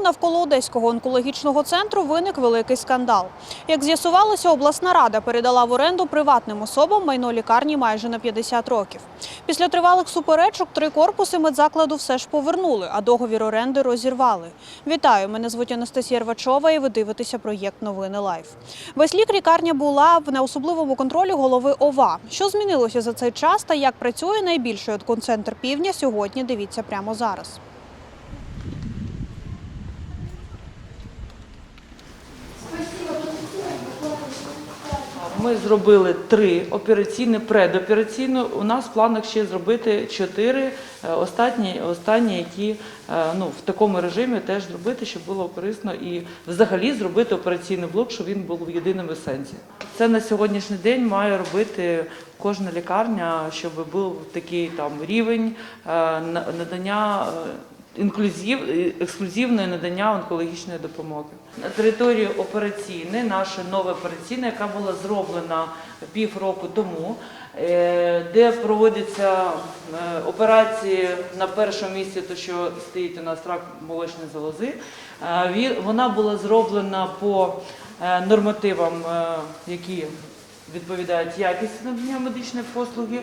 навколо Одеського онкологічного центру виник великий скандал. Як з'ясувалося, обласна рада передала в оренду приватним особам майно лікарні майже на 50 років. Після тривалих суперечок три корпуси медзакладу все ж повернули, а договір оренди розірвали. Вітаю! Мене звуть Анастасія Рвачова, і ви дивитеся проєкт Новини Лайф. Весь лік лікарня була в неособливому контролі голови ОВА. Що змінилося за цей час та як працює найбільший онкоцентр півдня сьогодні? Дивіться прямо зараз. Ми зробили три операційні, предопераційно. У нас в планах ще зробити чотири е, останні, останні, які е, ну, в такому режимі теж зробити, щоб було корисно і взагалі зробити операційний блок, щоб він був в єдиному сенсі. Це на сьогоднішній день має робити кожна лікарня, щоб був такий там рівень е, надання. Е, інклюзив, ексклюзивне надання онкологічної допомоги. На території операційної, наша нова операційна, яка була зроблена півроку тому, е, де проводяться е, операції на першому місці, то що стоїть у нас рак молочної залози. Е, Вона була зроблена по е, нормативам, е, які відповідають якісті надання медичної послуги,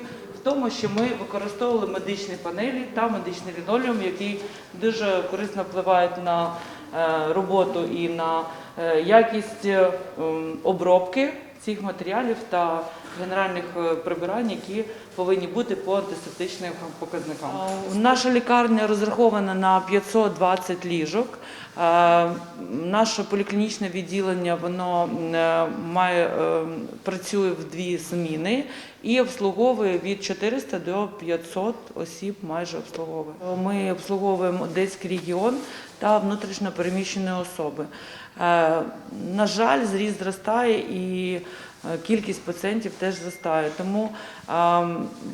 тому, що ми використовували медичні панелі та медичний лінолеум, які дуже корисно впливають на е, роботу і на е, якість е, обробки цих матеріалів та генеральних е, прибирань, які повинні бути по антисептичним показникам. Наша лікарня розрахована на 520 ліжок. Е, Наше поліклінічне відділення воно е, має працює в дві зміни і обслуговує від 400 до 500 осіб. Майже обслуговує. Ми обслуговуємо Одеський регіон та внутрішньо переміщені особи. На жаль, зріст зростає і кількість пацієнтів теж зростає. Тому, е,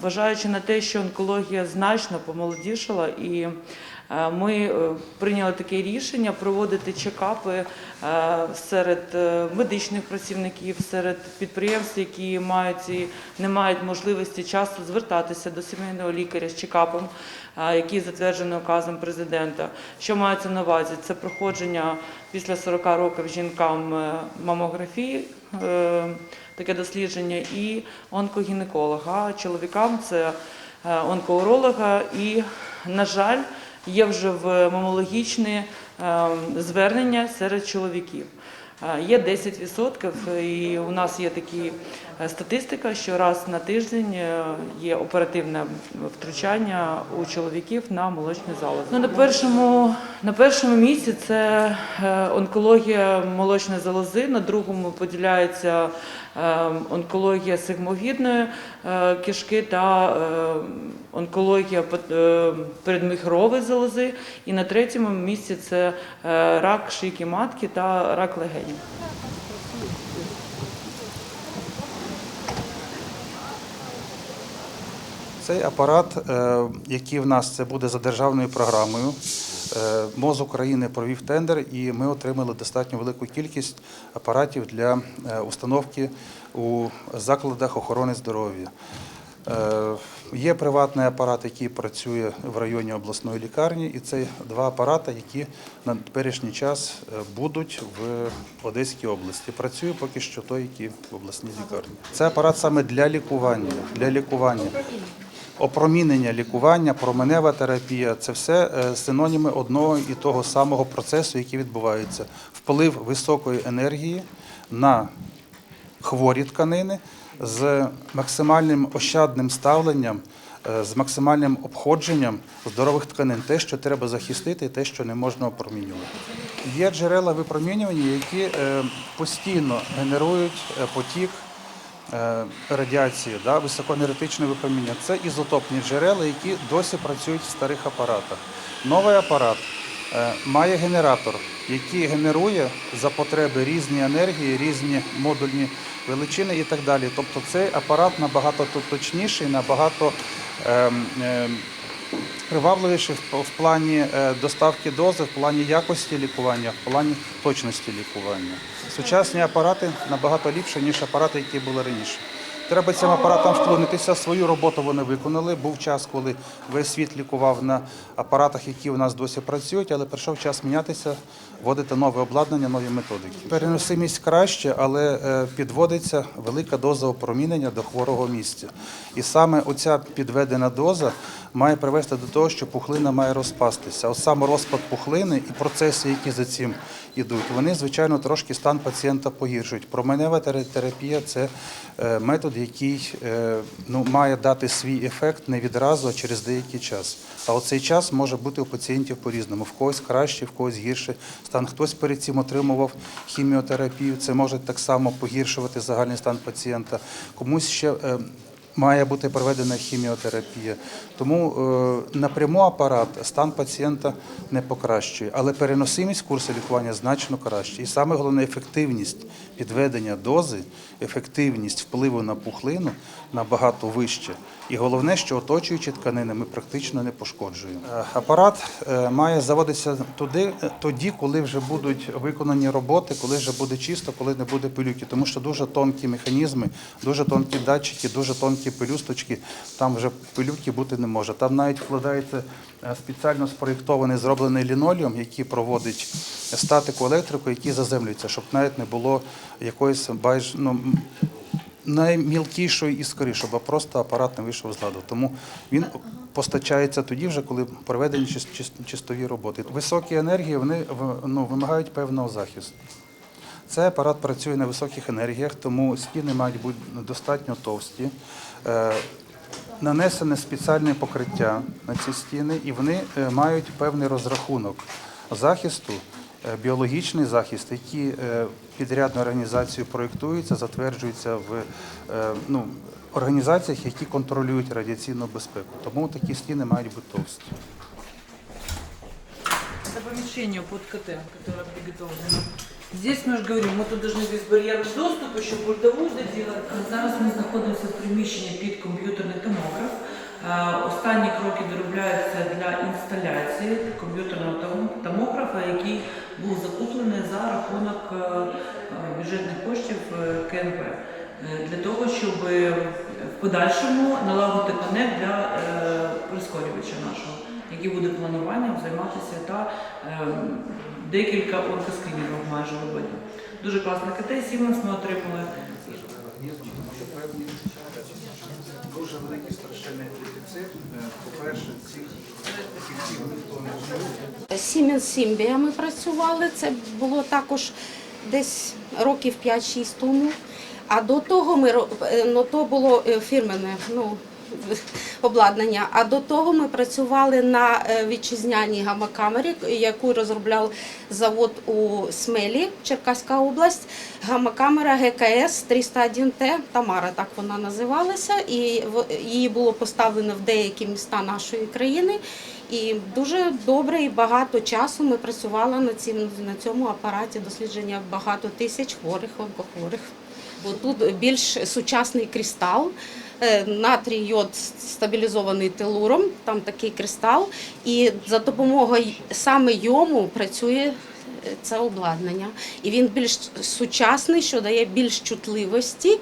вважаючи на те, що онкологія значно помолодішала і Е, Ми е, прийняли таке рішення проводити чекапи е, серед е, медичних працівників, серед підприємств, які мають і не мають можливості часто звертатися до сімейного лікаря з чекапом, е, який затверджений указом президента. Що мається на увазі? Це проходження після 40 років жінкам е, мамографії. е, Таке дослідження і онкогінеколога. Чоловікам це е, онкоуролога. І, на жаль, є вже в мамологічні е, звернення серед чоловіків. Е, Є 10%, і у нас є такі е, статистика, що раз на тиждень є оперативне втручання у чоловіків на молочні залози. Ну, на першому на першому місці це онкологія молочної залози, на другому поділяється онкологія сигмовідної е, кишки та е, онкологія е, передміхрової залози. І на третьому місці це е, рак шийки матки та рак легенів. Цей апарат, який в нас це буде за державною програмою. Е, МОЗ України провів тендер, і ми отримали достатньо велику кількість апаратів для е, установки у закладах охорони здоров'я. Е, Є приватний апарат, який працює в районі обласної лікарні, і це два апарати, які на теперішній час будуть в Одеській області. Працює поки що той, який в обласній лікарні. Це апарат саме для лікування. Для лікування. Опромінення лікування, променева терапія це все е, синоніми одного і того самого процесу, який відбувається. Вплив високої енергії на хворі тканини з максимальним ощадним ставленням, е, з максимальним обходженням здорових тканин, те, що треба захистити, те, що не можна опромінювати. Є джерела випромінювання, які е, постійно генерують потік радіації, да, високоенергетичне випромінення. Це ізотопні джерела, які досі працюють в старих апаратах. Новий апарат е, має генератор, який генерує за потреби різні енергії, різні модульні величини і так далі. Тобто цей апарат набагато точніший, набагато ем, ем, привабливіший в- в плані е, доставки дози, в плані якості лікування, в плані точності лікування. Сучасні апарати набагато ліпші, ніж апарати, які були раніше. Треба цим апаратам вклонитися. Свою роботу вони виконали. Був час, коли весь світ лікував на апаратах, які у нас досі працюють, але прийшов час мінятися, вводити нове обладнання, нові методики. Переносимість краще, але е, підводиться велика доза опромінення до хворого місця. І саме оця підведена доза має привести до того, що пухлина має розпастися. От саме розпад пухлини і процеси, які за цим йдуть, вони, звичайно, трошки стан пацієнта погіршують. Променева терапія це е, метод, який е, ну, має дати свій ефект не відразу, а через деякий час. А оцей час може бути у пацієнтів по-різному. В когось краще, в когось гірше стан. Хтось перед цим отримував хіміотерапію, це може так само погіршувати загальний стан пацієнта. Комусь ще е, має бути проведена хіміотерапія. Тому е, напряму апарат стан пацієнта не покращує, але переносимість курсу лікування значно краще. І саме головне ефективність підведення дози, ефективність впливу на пухлину набагато вища. І головне, що оточуючі тканини ми практично не пошкоджуємо. Е, Апарат е, має заводитися туди, тоді, коли вже будуть виконані роботи, коли вже буде чисто, коли не буде пилюки, тому що дуже тонкі механізми, дуже тонкі датчики, дуже тонкі пелюсточки. Там вже пилюки бути не може. Там навіть вкладається е, спеціально спроєктований зроблений лінолеум, який проводить статику електрику, який заземлюється, щоб навіть не було якоїсь байж, ну, наймілкішої іскри, щоб просто апарат не вийшов з ладу. Тому він постачається тоді, вже коли проведені чис- чис- чистові роботи. Високі енергії вони ну, вимагають певного захисту. Цей апарат працює на високих енергіях, тому стіни мають бути достатньо товсті. Е, Нанесене спеціальне покриття на ці стіни, і вони е, мають певний розрахунок захисту, е, біологічний захист, який е, підрядною організацією проєктується, затверджується в ну, організаціях, які контролюють радіаційну безпеку. Тому такі стіни мають бути товсті. Это помещение под КТ, которое приготовлено. Здесь мы же говорим, ми тут должны без бар'єру доступу, щоб пультову доделать. Зараз ми знаходимося в приміщенні під комп'ютерний томограф. Е, Останні кроки доробляються для інсталяції комп'ютерного том- томографа, який був закуплений за рахунок е, е, бюджетних коштів е, КНП. Для того, щоб в подальшому налагодити конект для прискорювача нашого який буде плануванням займатися та е, декілька онкоскрінінгів майже робити. Дуже класне КТ, Siemens ми отримали. Дуже великий страшенний дефіцит. По-перше, цих фахівців ніхто не знає. Siemens Сімбія ми працювали. Це було також десь років 5-6 тому. А до того ми е, ну, то було е, фірменне ну, обладнання. А до того ми працювали на е, вітчизняній гамакамері, яку розробляв завод у Смелі, Черкаська область. Гамакамера ГКС 301Т Тамара, так вона називалася, і її було поставлено в деякі міста нашої країни. І дуже добре і багато часу ми працювали на цім на цьому апараті дослідження багато тисяч хворих онкохворих. Бо тут більш сучасний кристал, натрій йод стабілізований телуром, там такий кристал, і за допомогою саме йому працює е, це обладнання. І він більш сучасний, що дає більш чутливості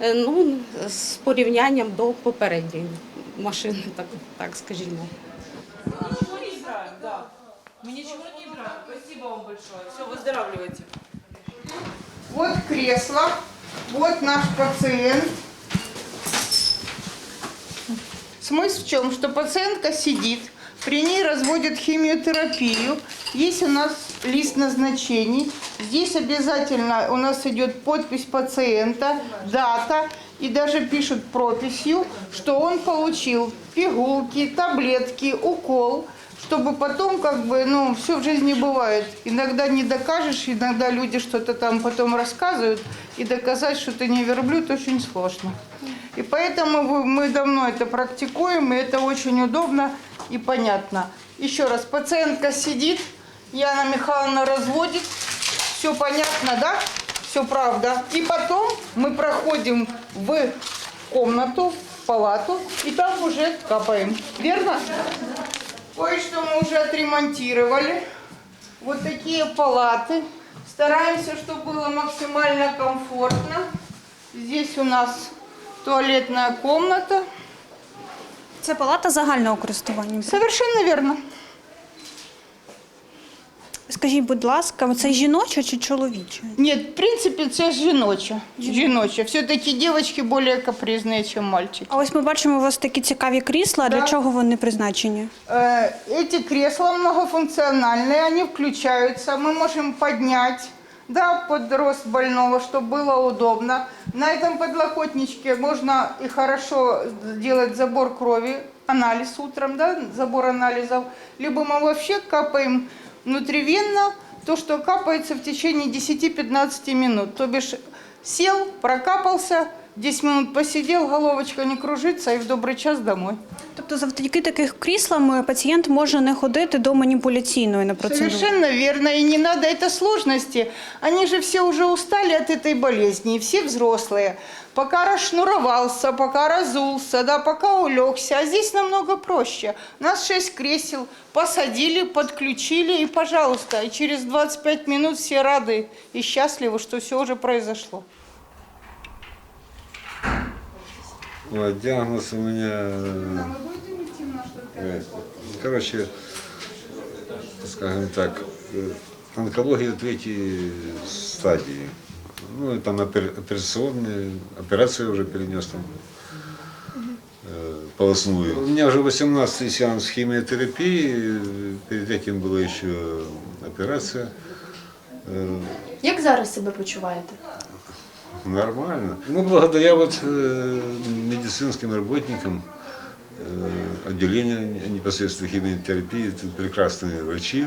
е, ну, з порівнянням до попередньої машини, так, так скажімо. Ничего не играем, да. Мы ничего не играем. Спасибо вам большое. Все, выздоравливайте. Вот кресло, вот наш пациент. Смысл в чем? Что пациентка сидит, при ней разводят химиотерапию. Есть у нас лист назначений. Здесь обязательно у нас идет подпись пациента, дата. И даже пишут прописью, что он получил пигулки, таблетки, укол чтобы потом как бы, ну, все в жизни бывает. Иногда не докажешь, иногда люди что-то там потом рассказывают, и доказать, что ты не верблюд, очень сложно. И поэтому мы давно это практикуем, и это очень удобно и понятно. Еще раз, пациентка сидит, Яна Михайловна разводит, все понятно, да? Все правда. И потом мы проходим в комнату, в палату, и там уже капаем. Верно? Кое-что мы уже отремонтировали. Вот такие палаты. Стараемся, чтобы было максимально комфортно. Здесь у нас туалетная комната. Це палата загального користування. Совершенно верно. Скажіть, будь ласка, це жіноча чи чоловіча? Нет, в принципе, это жіноча. Жіноча. Все-таки девочки более капризные, чем мальчики. А ось ми бачимо у вас такі цікаві крісла. Для Да. чого вони призначені? Э, Эти кресла многофункциональные, они включаются, мы можем поднять да, под рост больного, чтобы было удобно. На этом подлокотничке можно и хорошо сделать забор крови, анализ утром, да, забор анализов. Либо мы вообще капаем внутривенно то, что капается в течение 10-15 минут. То бишь сел, прокапался, 10 минут посидел, головочка не кружится и в добрый час домой. Тобто, завдяки таких кріслам пацієнт може не ходити до маніпуляційної на процедуру. Совершенно верно, и не надо это сложности. Они же все уже устали от этой болезни, и все взрослые. Пока расшнуровался, пока разулся, да, пока улегся. А здесь намного проще. У нас шесть кресел, посадили, подключили, и, пожалуйста, и через 25 минут все рады и счастливы, что все уже произошло. Вот, диагноз у меня, э, короче, скажем так, э, онкология третьей стадии. Ну, и там опер- операционные, операцию уже перенес там э, полостную. У меня уже 18 сеанс химиотерапии, э, перед этим была еще операция. Э, Як зараз себе почуваєте? Нормально. Ну, благодаря вот э, медицинским работникам э, отделения непосредственно химиотерапии, тут прекрасные врачи,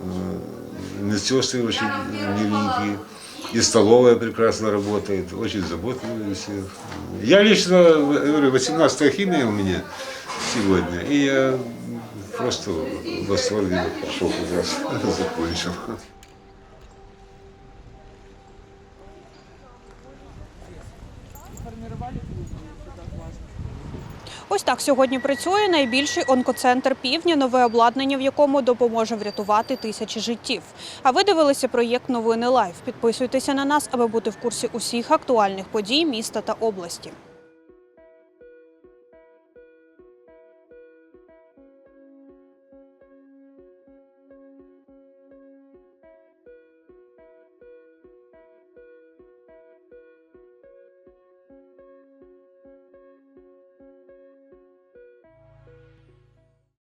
э, медсестры очень миленькие, и столовая прекрасно работает, очень заботливые все. Я лично, говорю, 18 химия у меня сегодня, и я просто в восторге пошел как раз закончил. Так сьогодні працює найбільший онкоцентр півдня, нове обладнання, в якому допоможе врятувати тисячі життів. А ви дивилися проєкт Новини Лайв. Підписуйтеся на нас, аби бути в курсі усіх актуальних подій міста та області.